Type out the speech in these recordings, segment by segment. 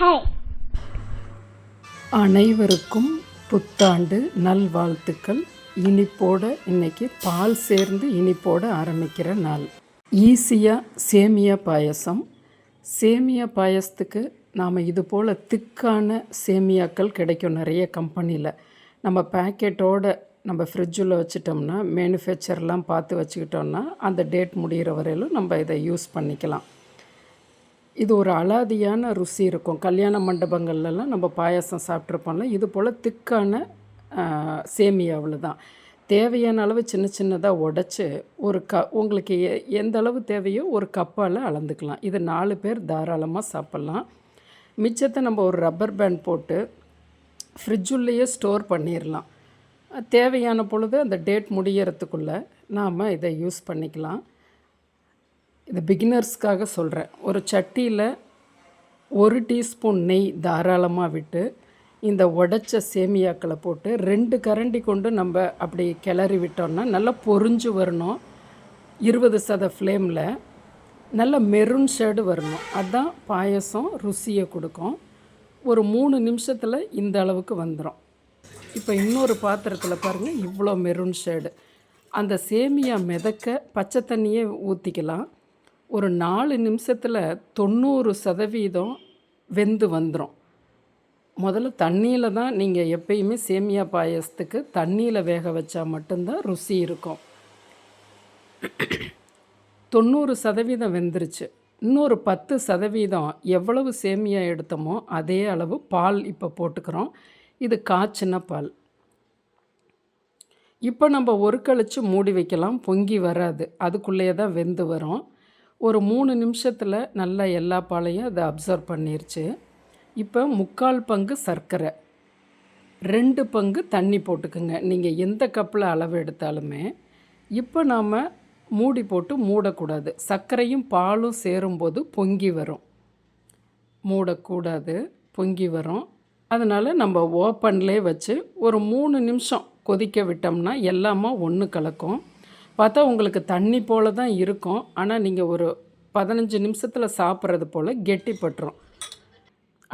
Hi அனைவருக்கும் புத்தாண்டு நல்வாழ்த்துக்கள். இனிப்போட இன்னைக்கு பால் சேர்ந்து இனிப்போட ஆரம்பிக்கிற நாள். ஈஸியாக சேமியா பாயசம். சேமியா பாயசத்துக்கு நாம் இது போல் திக்கான சேமியாக்கள் கிடைக்கும் நிறைய கம்பெனியில் நம்ம பேக்கெட்டோட நம்ம ஃப்ரிட்ஜில் வச்சுட்டோம்னா மேனுஃபேக்சர்லாம் பார்த்து வச்சுக்கிட்டோம்னா அந்த டேட் முடிகிற வரையிலும் நம்ம இதை யூஸ் பண்ணிக்கலாம். இது ஒரு அலாதியான ருசி இருக்கும். கல்யாண மண்டபங்கள்லலாம் நம்ம பாயாசம் சாப்பிட்ருப்போம்ல இது போல் திக்கான சேமியாவில் தான் தேவையான அளவு சின்ன சின்னதாக உடச்சி ஒரு க உங்களுக்கு எ- எந்த அளவு தேவையோ ஒரு கப்பால் அளந்துக்கலாம். இது நாலு பேர் தாராளமாக சாப்பிட்லாம். மிச்சத்தை நம்ம ஒரு ரப்பர் பேண்ட் போட்டு ஃப்ரிட்ஜுள்ளேயே ஸ்டோர் பண்ணிடலாம் தேவையான பொழுது அந்த டேட் முடியறதுக்குள்ளே நாம் இதை யூஸ் பண்ணிக்கலாம். இது பிகினர்ஸ்க்காக சொல்கிறேன் ஒரு சட்டியில் ஒரு டீஸ்பூன் நெய் தாராளமாக விட்டு இந்த உடைச்ச சேமியாக்களை போட்டு ரெண்டு கரண்டி கொண்டு நம்ம அப்படி கிளறி விட்டோம்னா நல்லா பொரிஞ்சு வரணும். இருபது சத ஃப்ளேமில் நல்ல மெரூன் ஷேடு வரணும். அதுதான் பாயசம் ருசியை கொடுக்கும். ஒரு மூணு நிமிஷத்தில் இந்த அளவுக்கு வந்துடும் இப்போ இன்னொரு பாத்திரத்தில் பாருங்கள் இவ்வளோ மெரூன் ஷேடு அந்த சேமியா மிதக்க பச்சை தண்ணியே ஊற்றிக்கலாம் ஒரு நாலு நிமிஷத்தில் தொண்ணூறு சதவீதம் வெந்து வந்துடும் முதல்ல தண்ணியில் தான் நீங்கள் எப்பயுமே சேமியா பாயசத்துக்கு தண்ணியில் வேக வச்சா மட்டும்தான் ருசி இருக்கும். தொண்ணூறு சதவீதம் வெந்துருச்சு. இன்னொரு பத்து சதவீதம் எவ்வளவு சேமியா எடுத்தோமோ அதே அளவு பால் இப்போ போட்டுக்கிறோம். இது காய்ச்சின பால். இப்போ நம்ம ஒரு கழிச்சு மூடி வைக்கலாம். பொங்கி வராது. அதுக்குள்ளேயே தான் வெந்து வரும். ஒரு மூணு நிமிஷத்தில் நல்லா எல்லா பாலையும் அதை அப்சர்வ் பண்ணிருச்சு. இப்போ முக்கால் பங்கு சர்க்கரை. ரெண்டு பங்கு தண்ணி போட்டுக்குங்க. நீங்கள் எந்த கப்பில் அளவு எடுத்தாலுமே இப்போ நாம் மூடி போட்டு மூடக்கூடாது. சர்க்கரையும் பாலும் சேரும்போது பொங்கி வரும். மூடக்கூடாது பொங்கி வரும். அதனால் நம்ம ஓப்பன்லேயே வச்சு ஒரு மூணு நிமிஷம் கொதிக்க விட்டோம்னா எல்லாமே ஒன்று கலக்கும். பார்த்தா உங்களுக்கு தண்ணி போல தான் இருக்கும். ஆனால் நீங்கள் ஒரு பதினஞ்சு நிமிஷத்தில் சாப்பிட்றது போல் கெட்டிப்பட்டுரும்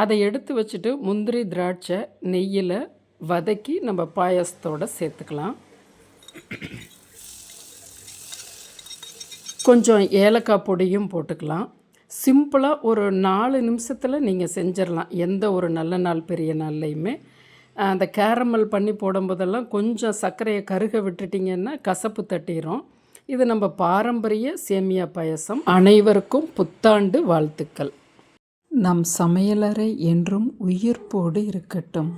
அதை எடுத்து வச்சுட்டு முந்திரி திராட்சை நெய்யில் வதக்கி நம்ம பாயசத்தோடு சேர்த்துக்கலாம். கொஞ்சம் ஏலக்காய் பொடியும் போட்டுக்கலாம். சிம்பிளாக ஒரு நாலு நிமிஷத்தில் நீங்கள் செஞ்சிடலாம். எந்த ஒரு நல்ல நாள் பெரிய நாள்லையுமே. அந்த கேரமல் பண்ணி போடும்போதெல்லாம் கொஞ்சம் சர்க்கரையை கருக விட்டுட்டிங்கன்னா கசப்பு தட்டிடும் இது நம்ம பாரம்பரிய சேமியா பாயசம். அனைவருக்கும் புத்தாண்டு வாழ்த்துக்கள். நம் சமையலறை என்றும் உயிர்ப்போடு இருக்கட்டும்.